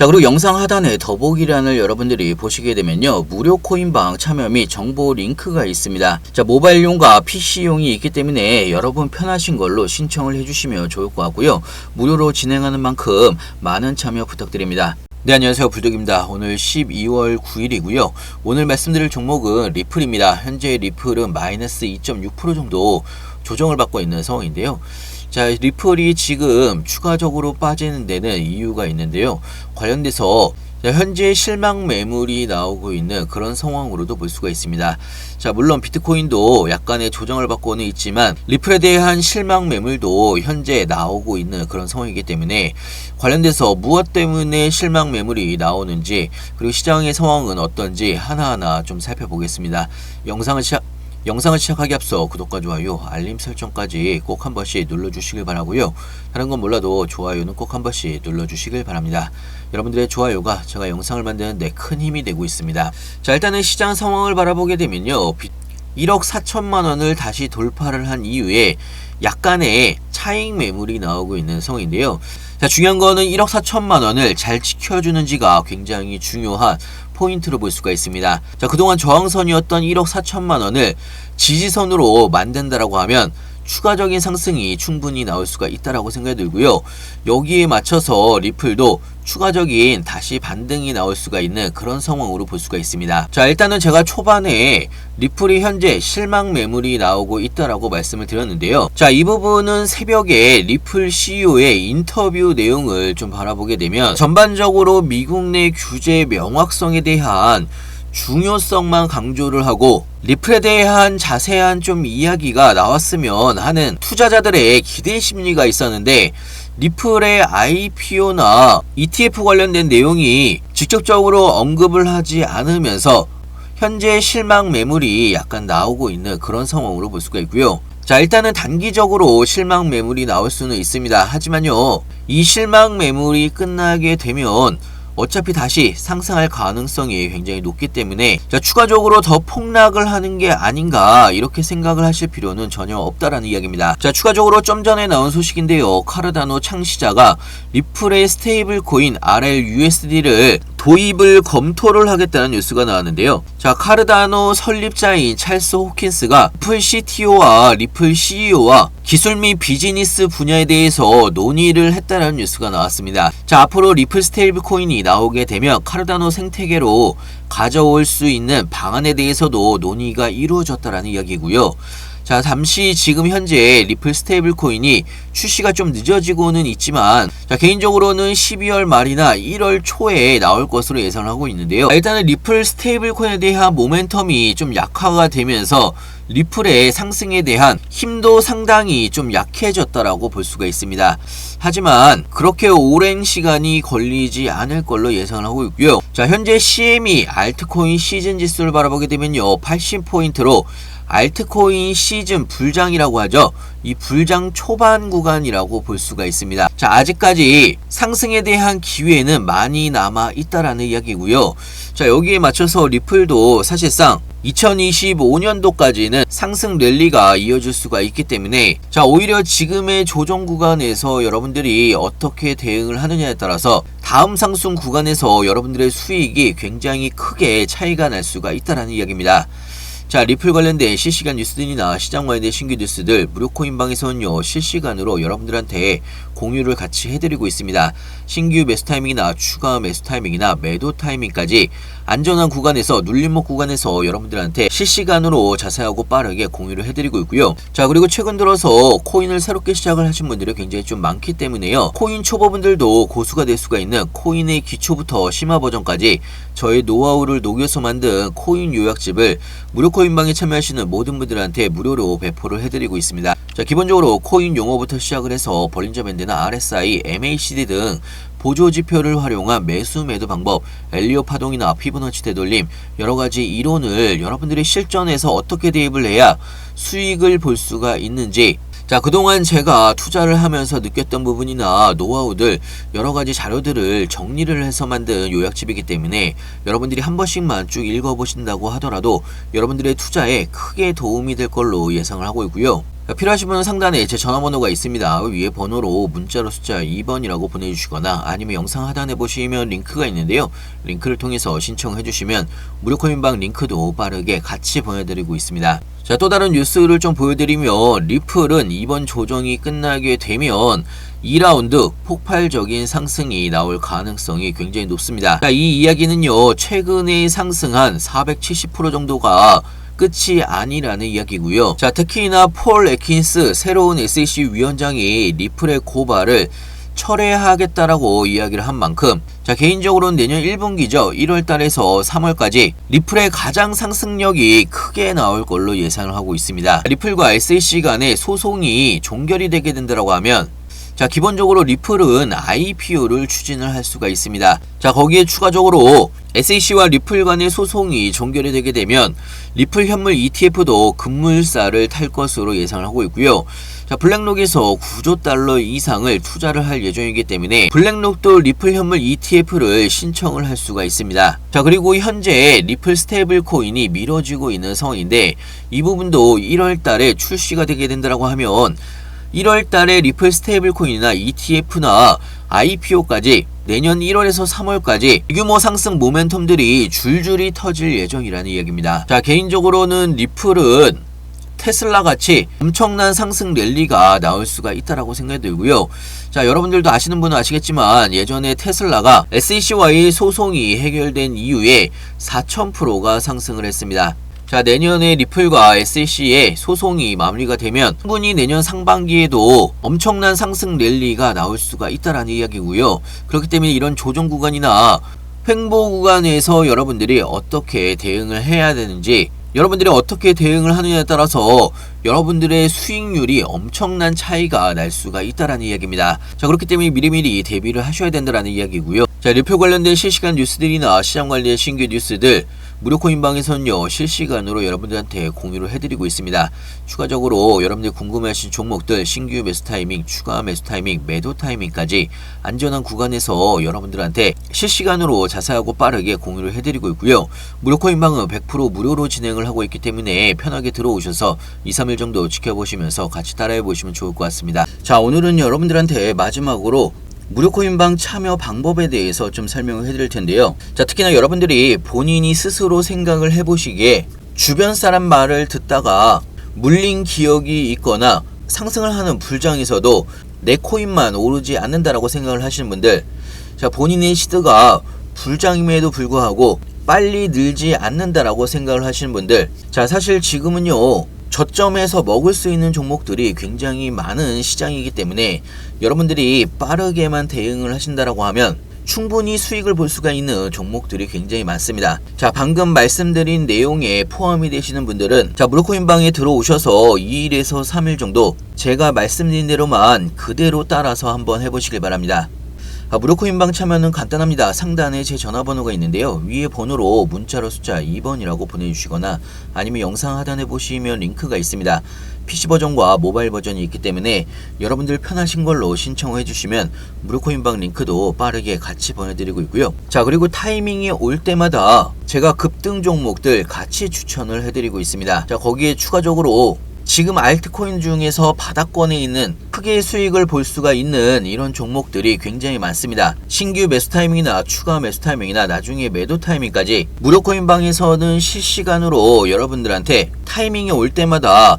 자 그리고 영상 하단에 더보기란을 여러분들이 보시게 되면요. 무료 코인방 참여 및 정보 링크가 있습니다. 자 모바일용과 PC용이 있기 때문에 여러분 편하신 걸로 신청을 해주시면 좋을 것 같고요. 무료로 진행하는 만큼 많은 참여 부탁드립니다. 네 안녕하세요. 불독입니다. 오늘 12월 9일이고요. 오늘 말씀드릴 종목은 리플입니다. 현재 리플은 마이너스 2.6% 정도 조정을 받고 있는 상황인데요 자, 리플이 지금 추가적으로 빠지는 데는 이유가 있는데요. 관련돼서 자, 현재 실망 매물이 나오고 있는 그런 상황으로도 볼 수가 있습니다. 자, 물론 비트코인도 약간의 조정을 받고는 있지만 리플에 대한 실망 매물도 현재 나오고 있는 그런 상황이기 때문에 관련돼서 무엇 때문에 실망 매물이 나오는지 그리고 시장의 상황은 어떤지 하나하나 좀 살펴보겠습니다. 영상을 시작 영상을 시작하기 앞서 구독과 좋아요, 알림 설정까지 꼭 한 번씩 눌러주시길 바라고요. 다른 건 몰라도 좋아요는 꼭 한 번씩 눌러주시길 바랍니다. 여러분들의 좋아요가 제가 영상을 만드는데 큰 힘이 되고 있습니다. 자 일단은 시장 상황을 바라보게 되면요. 1억 4천만 원을 다시 돌파를 한 이후에 약간의 차익 매물이 나오고 있는 상황인데요. 자, 중요한 거는 1억 4천만 원을 잘 지켜주는지가 굉장히 중요한 포인트로 볼 수가 있습니다. 자, 그동안 저항선이었던 1억 4천만 원을 지지선으로 만든다라고 하면 추가적인 상승이 충분히 나올 수가 있다라고 생각이 들고요. 여기에 맞춰서 리플도 추가적인 다시 반등이 나올 수가 있는 그런 상황으로 볼 수가 있습니다. 자, 일단은 제가 초반에 리플이 현재 실망 매물이 나오고 있다라고 말씀을 드렸는데요. 자, 이 부분은 새벽에 리플 CEO의 인터뷰 내용을 좀 바라보게 되면 전반적으로 미국 내 규제 명확성에 대한 중요성만 강조를 하고 리플에 대한 자세한 좀 이야기가 나왔으면 하는 투자자들의 기대 심리가 있었는데 리플의 IPO나 ETF 관련된 내용이 직접적으로 언급을 하지 않으면서 현재 실망 매물이 약간 나오고 있는 그런 상황으로 볼 수가 있고요. 자, 일단은 단기적으로 실망 매물이 나올 수는 있습니다. 하지만요, 이 실망 매물이 끝나게 되면 어차피 다시 상승할 가능성이 굉장히 높기 때문에 자, 추가적으로 더 폭락을 하는 게 아닌가 이렇게 생각을 하실 필요는 전혀 없다라는 이야기입니다. 자, 추가적으로 좀 전에 나온 소식인데요. 카르다노 창시자가 리플의 스테이블 코인 RLUSD를 도입을 검토를 하겠다는 뉴스가 나왔는데요. 자, 카르다노 설립자인 찰스 호킨스가 리플 CTO와 리플 CEO와 기술 및 비즈니스 분야에 대해서 논의를 했다는 뉴스가 나왔습니다. 자, 앞으로 리플 스테이블 코인이 나오게 되면 카르다노 생태계로 가져올 수 있는 방안에 대해서도 논의가 이루어졌다라는 이야기고요. 자, 잠시 지금 현재 리플 스테이블 코인이 출시가 좀 늦어지고는 있지만, 자, 개인적으로는 12월 말이나 1월 초에 나올 것으로 예상하고 있는데요. 일단은 리플 스테이블 코인에 대한 모멘텀이 좀 약화가 되면서 리플의 상승에 대한 힘도 상당히 좀 약해졌다라고 볼 수가 있습니다. 하지만 그렇게 오랜 시간이 걸리지 않을 걸로 예상을 하고 있고요. 자, 현재 CME 알트코인 시즌 지수를 바라보게 되면요. 80포인트로 알트코인 시즌 불장이라고 하죠. 이 불장 초반 구간이라고 볼 수가 있습니다. 자, 아직까지 상승에 대한 기회는 많이 남아 있다라는 이야기고요. 자, 여기에 맞춰서 리플도 사실상 2025년도까지는 상승 랠리가 이어질 수가 있기 때문에 자, 오히려 지금의 조정 구간에서 여러분들이 어떻게 대응을 하느냐에 따라서 다음 상승 구간에서 여러분들의 수익이 굉장히 크게 차이가 날 수가 있다라는 이야기입니다. 자, 리플 관련된 실시간 뉴스들이나 시장 관련된 신규 뉴스들 무료 코인방에서는요, 실시간으로 여러분들한테 공유를 같이 해드리고 있습니다. 신규 매수 타이밍이나 추가 매수 타이밍이나 매도 타이밍까지 안전한 구간에서 눌림목 구간에서 여러분들한테 실시간으로 자세하고 빠르게 공유를 해드리고 있고요. 자, 그리고 최근 들어서 코인을 새롭게 시작을 하신 분들이 굉장히 좀 많기 때문에요. 코인 초보분들도 고수가 될 수가 있는 코인의 기초부터 심화 버전까지 저의 노하우를 녹여서 만든 코인 요약집을 무료 코인방에 참여하시는 모든 분들한테 무료로 배포를 해드리고 있습니다. 자, 기본적으로 코인 용어부터 시작을 해서 벌린저 밴드나 RSI, MACD 등 보조 지표를 활용한 매수 매도 방법, 엘리오 파동이나 피보나치 되돌림 여러 가지 이론을 여러분들이 실전에서 어떻게 대입을 해야 수익을 볼 수가 있는지 자, 그동안 제가 투자를 하면서 느꼈던 부분이나 노하우들 여러 가지 자료들을 정리를 해서 만든 요약집이기 때문에 여러분들이 한 번씩만 쭉 읽어보신다고 하더라도 여러분들의 투자에 크게 도움이 될 걸로 예상을 하고 있고요. 자, 필요하신 분은 상단에 제 전화번호가 있습니다. 위에 번호로 문자로 숫자 2번이라고 보내주시거나 아니면 영상 하단에 보시면 링크가 있는데요. 링크를 통해서 신청해 주시면 무료 코인방 링크도 빠르게 같이 보내드리고 있습니다. 자, 또 다른 뉴스를 좀 보여드리면 리플은 이번 조정이 끝나게 되면 2라운드 폭발적인 상승이 나올 가능성이 굉장히 높습니다. 자, 이 이야기는요, 최근에 상승한 470% 정도가 끝이 아니라는 이야기고요. 자, 특히나 폴 에킨스 새로운 SEC 위원장이 리플의 고발을 철회하겠다라고 이야기를 한 만큼 자 개인적으로는 내년 1분기죠 1월 달에서 3월까지 리플의 가장 상승력이 크게 나올 걸로 예상을 하고 있습니다 리플과 SEC 간의 소송이 종결이 되게 된다고 하면 자, 기본적으로 리플은 IPO를 추진을 할 수가 있습니다. 자, 거기에 추가적으로 SEC와 리플 간의 소송이 종결이 되게 되면 리플 현물 ETF도 급물살을 탈 것으로 예상을 하고 있고요. 자, 블랙록에서 9조 달러 이상을 투자를 할 예정이기 때문에 블랙록도 리플 현물 ETF를 신청을 할 수가 있습니다. 자, 그리고 현재 리플 스테이블 코인이 미뤄지고 있는 상황인데 이 부분도 1월 달에 출시가 되게 된다고 하면 1월 달에 리플 스테이블 코인이나 ETF나 IPO까지 내년 1월에서 3월까지 규모 상승 모멘텀들이 줄줄이 터질 예정이라는 이야기입니다. 자, 개인적으로는 리플은 테슬라 같이 엄청난 상승 랠리가 나올 수가 있다라고 생각이 들고요. 자, 여러분들도 아시는 분은 아시겠지만 예전에 테슬라가 SEC와의 소송이 해결된 이후에 4,000%가 상승을 했습니다. 자, 내년에 리플과 SEC의 소송이 마무리가 되면 충분히 내년 상반기에도 엄청난 상승 랠리가 나올 수가 있다라는 이야기고요. 그렇기 때문에 이런 조정 구간이나 횡보 구간에서 여러분들이 어떻게 대응을 해야 되는지 여러분들이 어떻게 대응을 하느냐에 따라서 여러분들의 수익률이 엄청난 차이가 날 수가 있다라는 이야기입니다. 자, 그렇기 때문에 미리미리 대비를 하셔야 된다라는 이야기고요. 자, 리플 관련된 실시간 뉴스들이나 시장 관련 신규 뉴스들 무료 코인방에서는요 실시간으로 여러분들한테 공유를 해드리고 있습니다. 추가적으로 여러분들 궁금해하신 종목들 신규 매수 타이밍, 추가 매수 타이밍, 매도 타이밍까지 안전한 구간에서 여러분들한테 실시간으로 자세하고 빠르게 공유를 해드리고 있고요. 무료 코인방은 100% 무료로 진행을 하고 있기 때문에 편하게 들어오셔서 2, 3일 정도 지켜보시면서 같이 따라해 보시면 좋을 것 같습니다. 자 오늘은 여러분들한테 마지막으로 무료 코인방 참여 방법에 대해서 좀 설명을 해드릴 텐데요. 자, 특히나 여러분들이 본인이 스스로 생각을 해보시기에 주변 사람 말을 듣다가 물린 기억이 있거나 상승을 하는 불장에서도 내 코인만 오르지 않는다라고 생각을 하시는 분들, 자, 본인의 시드가 불장임에도 불구하고 빨리 늘지 않는다라고 생각을 하시는 분들, 자, 사실 지금은요, 저점에서 먹을 수 있는 종목들이 굉장히 많은 시장이기 때문에 여러분들이 빠르게만 대응을 하신다라고 하면 충분히 수익을 볼 수가 있는 종목들이 굉장히 많습니다. 자, 방금 말씀드린 내용에 포함이 되시는 분들은 자, 무료코인방에 들어오셔서 2일에서 3일 정도 제가 말씀드린 대로만 그대로 따라서 한번 해보시길 바랍니다. 아, 무료코 인방 참여는 간단합니다. 상단에 제 전화번호가 있는데요. 위에 번호로 문자로 숫자 2번이라고 보내주시거나 아니면 영상 하단에 보시면 링크가 있습니다. PC 버전과 모바일 버전이 있기 때문에 여러분들 편하신 걸로 신청해 주시면 무료코 인방 링크도 빠르게 같이 보내드리고 있고요. 자 그리고 타이밍이 올 때마다 제가 급등 종목들 같이 추천을 해드리고 있습니다. 자 거기에 추가적으로 지금 알트코인 중에서 바닥권에 있는 크게 수익을 볼 수가 있는 이런 종목들이 굉장히 많습니다. 신규 매수 타이밍이나 추가 매수 타이밍이나 나중에 매도 타이밍까지 무료 코인방에서는 실시간으로 여러분들한테 타이밍이 올 때마다